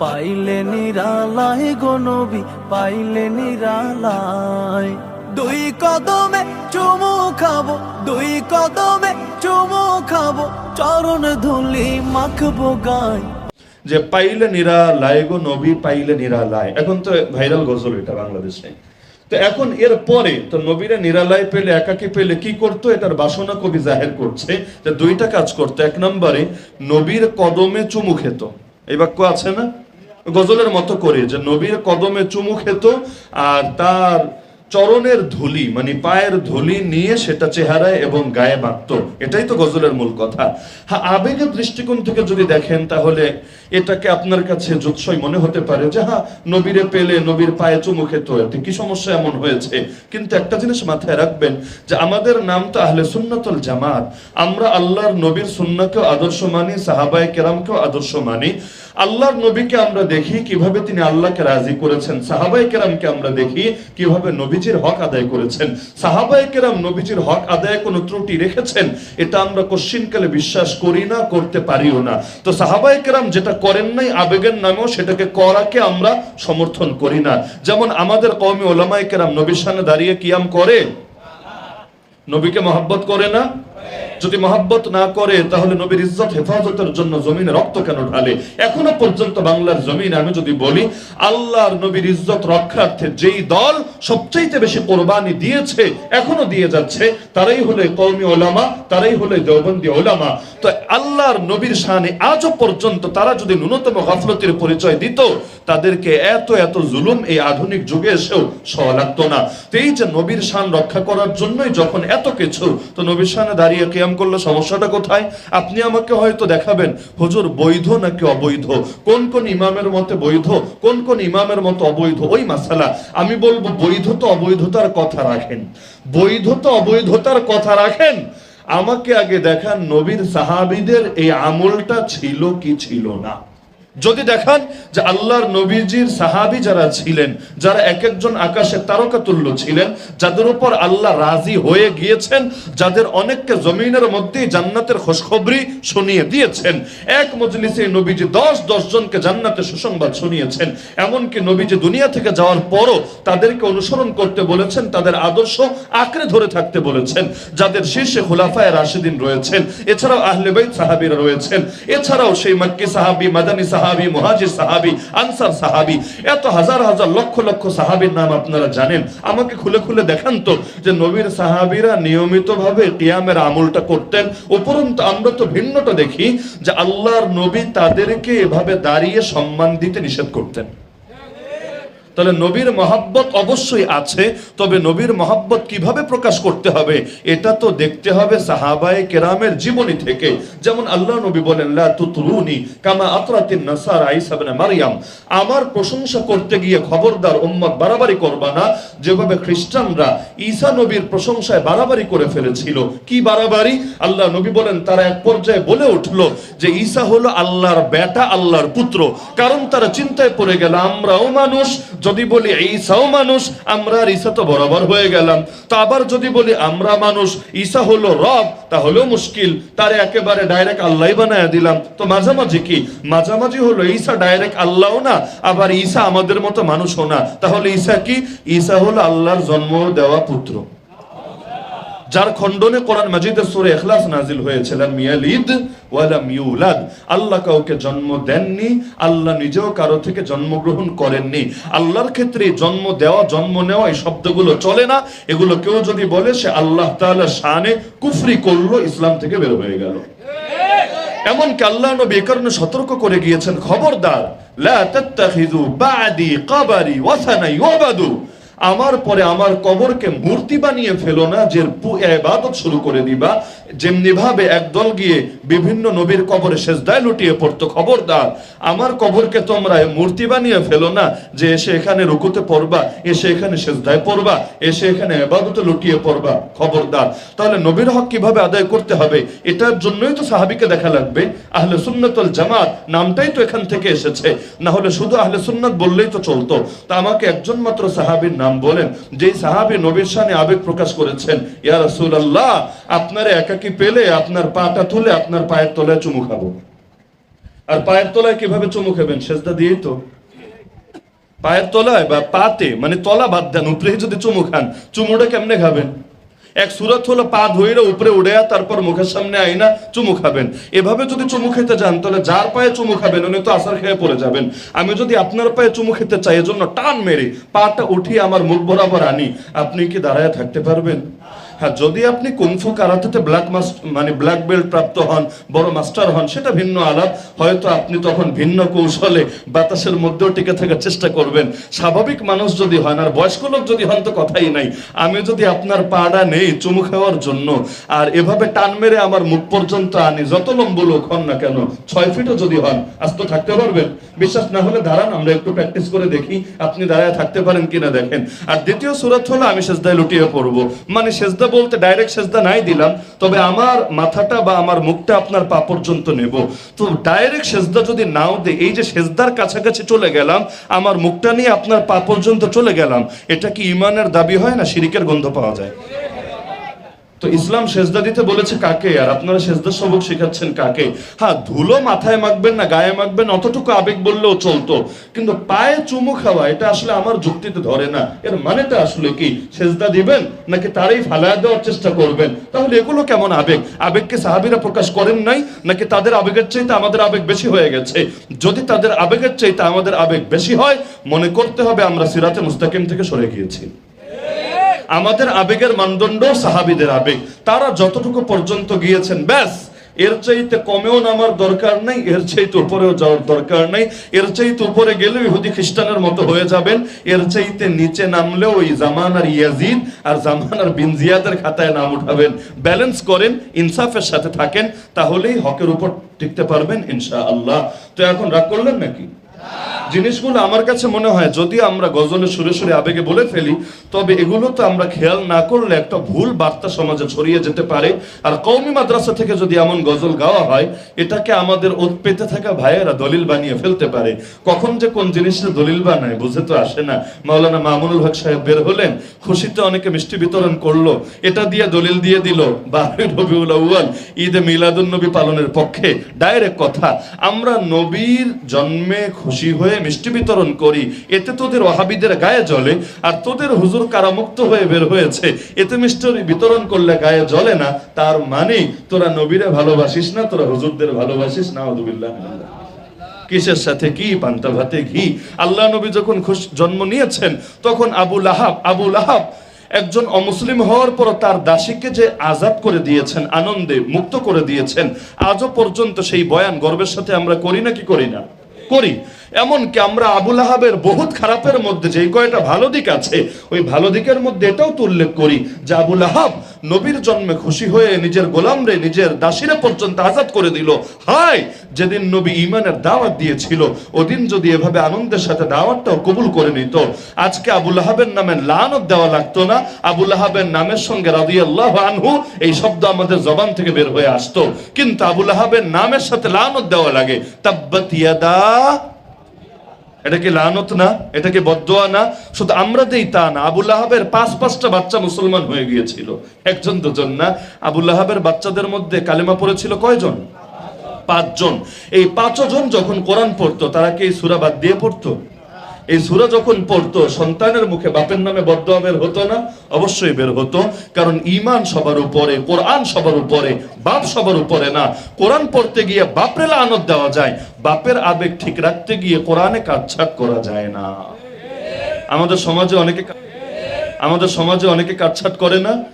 পাইলে নিরালায় গো নবী, পাইলে নিরালায়। দুই কদমে চুমু খাব, দুই কদমে চুমু খাব, চরণ ধুলি মাখবো গায়। যে পাইলে নিরালায় গো নবী, পাইলে নিরালায়। এখন তো ভাইরাল গজল এটা বাংলাদেশে। তো এখন এর পরে, তো নবীরা নিরালায় পেলে, একাকি পেলে কি করতো? এটার বাসনা কবি জাহের করছে যে দুইটা কাজ করতো। এক নম্বরে, নবীর কদমে চুমু খেত। এই বাক্য আছে না? গজলের মতো করে যে নবীর কদমে চুমু খেত আর তার চরণের ধুলি মানে পায়ের ধুলি নিয়ে সেটা চেহারায় এবং গায়ে মাখত এটাই তো গজলের মূল কথা। হ্যাঁ আবেগের দৃষ্টিকোণ থেকে যদি দেখেন তাহলে এটাকে আপনার কাছে জুৎসই মনে হতে পারে যে হ্যাঁ নবীরে পেলে নবীর পায়ে চুমু খেত কি সমস্যা এমন হয়েছে? কিন্তু একটা জিনিস মাথায় রাখবেন যে, আমাদের নাম তো আহলে সুন্নাতুল জামাত। আমরা আল্লাহর নবীর সুন্নাকেও আদর্শ মানি, সাহাবায়ে কেরামকেও আদর্শ মানি। আল্লাহর নবীকে আমরা দেখি কীভাবে তিনি আল্লাহকে রাজি করেছেন। সাহাবাই কেরামকে আমরা দেখি কীভাবে নবীজির হক আদায় করেছেন। সাহাবাই কেরাম নবীজির হক আদায়ে কোনো ত্রুটি রেখেছেন? এটা আমরা কশ্চিনকালে বিশ্বাস করি না, করতে পারিও না। তো সাহাবাই কেরাম যেটা করেন নাই, আবেগের নামেও সেটাকে করাকে আমরা সমর্থন করি না। যেমন আমাদের কওমি ওলামাই কেরাম নবীর সামনে দাঁড়িয়ে কিয়াম করে, নবীকে মহাব্বত করে না যদি মহাব্বত না করে, তাহলে নবীর ইজ্জত, হেফাজতের জন্য জমিনে রক্ত কেন ঢালে? এখনও পর্যন্ত বাংলার জমিনে, আমি যদি বলি, আল্লাহর নবীর ইজ্জত রক্ষার্থে যেই দল সবচাইতে বেশি কোরবানি দিয়েছে, এখনও দিয়ে যাচ্ছে, তারাই হলো কৌমি ওলামা, তারাই হলো দেওবন্দি ওলামা। তো আল্লাহর নবীর শানে আজও পর্যন্ত তারা যদি ন্যূনতম গাফলতির পরিচয় দিত, তাদেরকে এত এত জুলুম এই আধুনিক যুগে এসেও সওয়া লাগতো না। তো এই যে নবীর শান রক্ষা করার জন্যই যখন এত কিছু, তো নবীর শানে দাঁড়িয়ে কিয়াম করলে সমস্যাটা কোথায়? আপনি আমাকে হয়তো দেখাবেন, হুজুর বৈধ নাকি অবৈধ? কোন কোন ইমামের মতে বৈধ? কোন কোন ইমামের মতো অবৈধ? ওই মাসালা। আমি বলব, বৈধ তো অবৈধতার কথা রাখেন। বৈধ তো অবৈধতার কথা রাখেন। আমাকে আগে দেখান নবীর সাহাবিদের এই আমলটা ছিল কি ছিল না। যদি দেখান যে আল্লাহর নবীজির সাহাবি যারা ছিলেন, যারা এক একজন আকাশের তারকা তুল্য ছিলেন, যাদের উপর আল্লাহ রাজি হয়ে গিয়েছেন, যাদের অনেককে জমিনের মধ্যেই জান্নাতের খোঁজখবরি শুনিয়ে দিয়েছেন, এক মজলিসে নবীজি দশ জনকে জান্নাতের সুসংবাদ শুনিয়েছেন, এমনকি নবীজি দুনিয়া থেকে যাওয়ার পরও তাদেরকে অনুসরণ করতে বলেছেন, তাদের আদর্শ আঁকড়ে ধরে থাকতে বলেছেন, যাদের শীর্ষে খুলাফায় রাশিদিন রয়েছেন, এছাড়াও আহলে বাইত সাহাবীরা রয়েছেন, এছাড়াও সেই মাক্কি সাহাবি, মাদানী সাহাবি মুহাজির সাহাবি, আনসার সাহাবি, এত হাজার হাজার লক্ষ লক্ষ সাহাবির নাম আপনারা জানেন। আমাকে খুলে খুলে দেখান তো যে নবীর সাহাবীরা নিয়মিতভাবে কিয়ামের আমলটা করতেন। উপরন্তু আমরা তো ভিন্নটা দেখি যে আল্লাহর নবী তাদেরকে এভাবে দাঁড়িয়ে সম্মান দিতে নিষেধ করতেন। তাহলে নবীর মহাব্বত অবশ্যই আছে, তবে নবীর মহাব্বত কীভাবে প্রকাশ করতে হবে, এটা তো দেখতে হবে সাহাবায়ে কেরামের জীবনী থেকে। যেমন আল্লাহ নবী বলেন, লা তুতরুনি কামা আতরাতিন নাসারা ঈসা ইবনে মারইয়াম আমার প্রশংসা করতে গিয়ে খবরদার উম্মত বাড়াবাড়ি করবা না। যেভাবে খ্রিস্টানরা ঈসা নবীর প্রশংসায় বাড়াবাড়ি করে ফেলেছিল, কি বাড়াবাড়ি? আল্লাহ নবী বলেন, তারা এক পর্যায়ে বলে উঠল যে ঈসা হলো আল্লাহর বেটা, আল্লাহর পুত্র। কারণ তারা চিন্তায় পড়ে গেল, আমরাও মানুষ যদি বলি ঈসাও মানুষ, আমরা আর ঈসা তো বরাবর হয়ে গেলাম। তো আবার যদি বলি আমরা মানুষ ঈসা হলো রব, তাহলেও মুশকিল। তার একেবারে ডাইরেক্ট আল্লাহ বানায় দিলাম। তো মাঝামাঝি কি? মাঝামাঝি হলো ঈসা ডাইরেক্ট আল্লাহও না, আবার ঈসা আমাদের মতো মানুষও না। তাহলে ঈসা কি? ঈসা হলো আল্লাহর জন্ম দেওয়া পুত্র। যার খণ্ডনে কোরআন মাজিদের সূরা ইখলাস নাজিল হয়েছে, লাম ইয়ালিদ ওয়া লাম ইউলাদ। আল্লাহ কাউকে জন্ম দেননি, আল্লাহ নিজেও কারও থেকে জন্মগ্রহণ করেননি। আল্লাহর ক্ষেত্রে জন্ম দেওয়া, জন্ম নেওয়া এই শব্দগুলো চলে না। এগুলো কেউ যদি বলে, সে আল্লাহ তাআলার শানে কুফরি করল, ইসলাম থেকে বের হয়ে গেল। এমনকি আল্লাহ নবী এ কারণে সতর্ক করে গিয়েছেন, খবরদার, লা তাত্তাখিযু বাদি কবরি ওয়াসানা ইউবাদু। আমার পরে আমার কবরকে মূর্তি বানিয়ে ফেলো না, যে এবাদত শুরু করে দিবা। যেমনি ভাবে একদল গিয়ে বিভিন্ন নবীর কবরে সেজদায় লুটিয়ে পড়তো। খবরদার, আমার কবরকে তোমরা মূর্তি বানিয়ে ফেলো না যে এসে এখানে রুকুতে পড়বা, এসে এখানে সেজদায় পড়বা, এসে এখানে ইবাদতে লুটিয়ে পড়বা। খবরদার, তাহলে নবীর হক কীভাবে আদায় করতে হবে? এটার জন্যই তো সাহাবীকে দেখা লাগবে। আহলে সুন্নাতুল জামাত নামটাই তো এখান থেকে এসেছে। না হলে শুধু আহলে সুন্নাত বললেই তো চলতো। তা আমাকে একজন মাত্র সাহাবীর নাম বলেন, যেই সাহাবী নবীর শানে আবেগ প্রকাশ করেছেন, ইয়া রাসূলুল্লাহ, আপনার একাকি পেলে, আপনার পাটা তুলে, আপনার পায়ের তলায় চুমু খাব। আর পায়ের তলায় কীভাবে চুমু খাবেন? সেজদা দিয়েই তো। পায়ের তলায় বা পাতে মানে তলা বাদ দেন উপরে যদি চুমু খান, চুমুটা কেমনে খাবেন? এক সুরত হলো পা ধইরা উপরে উড়ে তারপর মুখের সামনে আইনা চুমু খাবেন। এভাবে যদি চুমু খেতে যান, তাহলে যার পায়ে চুমু খাবেন, উনি তো আসার খেয়ে পড়ে যাবেন। আমি যদি আপনার পায়ে চুমু খেতে চাই, এজন্য টান মেরে পাটা উঠিয়ে আমার মুখ বরাবর আনি। আপনি কি দাঁড়ায় থাকতে পারবেন? হ্যাঁ যদি আপনি কুংফু কারাতেতে ব্ল্যাক মানে ব্ল্যাক বেল্ট প্রাপ্ত হন, বড় মাস্টার হন, সেটা ভিন্ন আলাপ। হয়তো আপনি তখন ভিন্ন কৌশলে বাতাসের মধ্যেও টিকে থাকার চেষ্টা করবেন। স্বাভাবিক মানুষ যদি হন, আর বয়স্ক লোক যদি হন তো কথাই নাই। আমি যদি আপনার পাড়া নেই, চুমু খাওয়ার জন্য, আর এভাবে টান মেরে আমার মুখ পর্যন্ত আনি, যত লম্বু লোক হন না কেন, ছয় ফিটও যদি হন, আজ তো থাকতে পারবেন। বিশ্বাস না হলে দাঁড়ান, আমরা একটু প্র্যাকটিস করে দেখি, আপনি দাঁড়ায় থাকতে পারেন কিনা দেখেন। আর দ্বিতীয় সুরত হলো আমি সেজদায় লুটিয়ে পড়ব। মানে সেজদা বলতে ডাইরেক্ট সেজদা নাই দিলাম, তবে আমার মাথাটা বা আমার মুখটা আপনার পা পর্যন্ত নেব। তো ডাইরেক্ট সেজদা যদি নাও দে এই যে সেজদার কাছাকাছি চলে গেলাম, আমার মুখটা নিয়ে আপনার পা পর্যন্ত চলে গেলাম, এটা কি ইমানের দাবি হয় না শিরিকের গন্ধ পাওয়া যায়? তো ইসলাম সেজদা দিতে বলেছে কাকে? আর আপনারা সেজদা সবক শেখাচ্ছেন কাকে? হ্যাঁ ধুলো মাথায় মাখবেন না, গায়ে মাখবেন, অতটুকু আবেগ বললেও চলতো। কিন্তু পায়ে চুমু খাওয়া, এটা আসলে আমার যুক্তিতে ধরে না। এর মানেটা আসলে কি? সেজদা দিবেন নাকি তারই ফালায় দেওয়ার চেষ্টা করবেন? তাহলে এগুলো কেমন আবেগ? আবেগকে সাহাবিরা প্রকাশ করেন নাই, নাকি তাদের আবেগের চাইতে আমাদের আবেগ বেশি হয়ে গেছে? যদি তাদের আবেগের চাইতে আমাদের আবেগ বেশি হয়, মনে করতে হবে আমরা সিরাতে মুস্তাকিম থেকে সরে গিয়েছি। আমাদের আবেগের মানদণ্ড সাহাবিদের আবেগ। তারা যতটুকু পর্যন্ত গিয়েছেন, ব্যাস, এর চাইতে কমেও নামার দরকার নেই, এর চাইতে উপরেও যাওয়ার দরকার নাই, এর চাইতে উপরে গেলেও ইহুদি খ্রিস্টানের মতো হয়ে যাবেন, এর চাইতে নিচে নামলেও ওই জামান আর ইয়াজিদ আর জামান আর বিন জিয়াদের খাতায় নাম উঠাবেন। ব্যালেন্স করেন, ইনসাফের সাথে থাকেন, তাহলেই হকের উপর টিকতে পারবেন ইনশা আল্লাহ তো এখন রাগ করলেন নাকি? জিনিসগুলো আমার কাছে মনে হয়, যদি আমরা গজলে সুরে সুরে আবেগে বলে ফেলি, তবে এগুলো তো আমরা খেয়াল না করলে একটা ভুল বার্তা সমাজে ছড়িয়ে যেতে পারে। আর কৌমি মাদ্রাসা থেকে যদি এমন গজল গাওয়া হয়, এটাকে আমাদের ওত পেতে থাকা ভাইয়েরা দলিল বানিয়ে ফেলতে পারে। কখন যে কোন জিনিসটা দলিল বানায়, বুঝে তো আসে না। মাওলানা মামুনুল হক সাহেব বের হলেন, খুশিতে অনেকে মিষ্টি বিতরণ করল। এটা দিয়ে দলিল দিয়ে দিল, বারোই ঈদে মিলাদুল নবী পালনের পক্ষে। ডাইরেক্ট কথা, আমরা নবীর জন্মে খুশি হয়ে মিষ্টি বিতরণ করি, এতে তোদের ওহাবিদের গায়ে জ্বলে, আর তোদের হুজুর কারামুক্ত হয়ে বের হয়েছে। এতে মিষ্টি বিতরণ করলে গায়ে জ্বলে না, তার মানে তোরা নবীরে ভালোবাসিস না, তোরা হুজুরদের ভালোবাসিস না আউযুবিল্লাহ কিসের সাথে কি? পান্তা ভাতে ঘি। আল্লাহ নবী যখন খুশ- জন্ম নিয়েছেন, তখন আবু লাহাব আবু লাহাব একজন অমুসলিম হওয়ার পর তার দাসীকে যে আজাদ করে দিয়েছেন, আনন্দে মুক্ত করে দিয়েছেন, আজও পর্যন্ত সেই বয়ান গর্বের সাথে আমরা করি না কি করি না? করি। এমনকি আমরা আবুল আহাবের বহুত খারাপের মধ্যে যে কয়টা ভালো দিক আছে, ওই ভালো দিকের মধ্যে এটাও তো উল্লেখ করি যে আবুল আহাব নবীর জন্মে খুশি হয়ে নিজের গোলামরে, নিজের দাসিরে পর্যন্ত আজাদ করে দিল। হায় যেদিন নবী ইমানের দাওয়াত দিয়েছিল, ওদিন যদি এভাবে আনন্দের সাথে দাওয়াতটাও কবুল করে নিত। আজকে আবুল আহাবের নামে লানত দেওয়া লাগতো না। আবুল আহাবের নামের সঙ্গে রাদিয়াল্লাহু আনহু এই শব্দ আমাদের জবান থেকে বের হয়ে আসতো। কিন্তু আবুল আহাবের নামের সাথে লানত দেওয়া লাগে। তাব্বাত ইয়াদা এটা কি লানত না, এটাকে বদোয়া না, শুধু আমরা দেই তা না। আবুল আহাবের পাঁচ পাঁচটা বাচ্চা মুসলমান হয়ে গিয়েছিল। একজন, দুজন না। আবুল আহাবের বাচ্চাদের মধ্যে কালেমা পড়েছিল কয়জন? পাঁচজন। এই পাঁচজন যখন কোরআন পড়তো, তারা কি সুরা বাদ দিয়ে পড়তো? এই সুরা যখন পড়তো, সন্তানের মুখে বাপের নামে বদোয়া বের হতো না, অবশ্যই বের হতো। কারণ ইমান সবার উপরে, কোরআন সবার উপরে, বাপ সবার উপরে না। কোরআন পড়তে গিয়ে বাপরে লানত দেওয়া যায়, বাপের আবেগ ঠিক রাখতে গিয়ে কোরআনে কাটছাট করা যায় না। আমাদের সমাজে অনেকে আমাদের সমাজে অনেকে কাটছাট করে না।